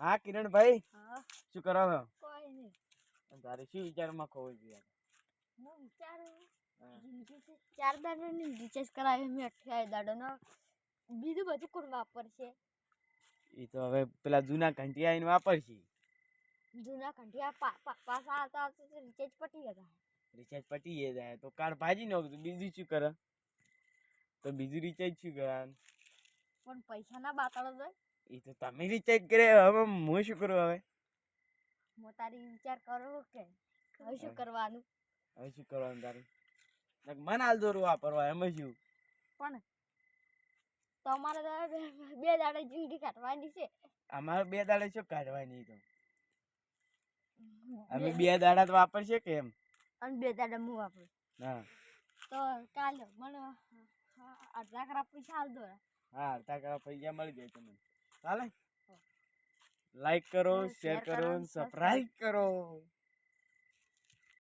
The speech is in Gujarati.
હા કિરણભાઈ? હા. શું કરો છો? કોઈ નહીં. તારે શું વિચારમાં ખોવું જોઈએ હું વિચારું. ચાર દાડાની રિચાર્જ કરાવી મેં અઠ્યાવીસ દાડાનો. બીજું બધું કોણ વાપરશે? એ તો હવે પેલા જૂના ઘંટિયા એને વાપરશે. જૂના ઘંટિયા પા પા- પાછા આવતા આવતા રિચાર્જ પટી ગયા રિચાર્જ પટી જાય તો કાર ભાજી નાખતું બીજું શું કરે? તો બીજું રિચાર્જ શું કરે પણ પૈસાના બાતાડો જોઈ એ તો તમે રિચાર્જ કરે હવે હું શું કરું હવે? હું તારી વિચાર કરો કે હવે શું કરવાનું? હવે શું કરવાનું તારું? મન હાલ દોરું વાપરવા એમાં શું પણ તમારે બે દાડે જિંદગી કાઢવાની છે. અમારે બે દાડા શું કાઢવાની તો? અમે બે- બે દાડા તો વાપરશે કે એમ? અને બે દાડા હું વાપરું. હા. તો કાલે મને અડધા કરા પૈસા હાલ દો હા અડધા કરા પૈસા મળી જાય તમને. ચાલે? લાઈક કરો શેર કરો, સબસ્ક્રાઈબ કરો.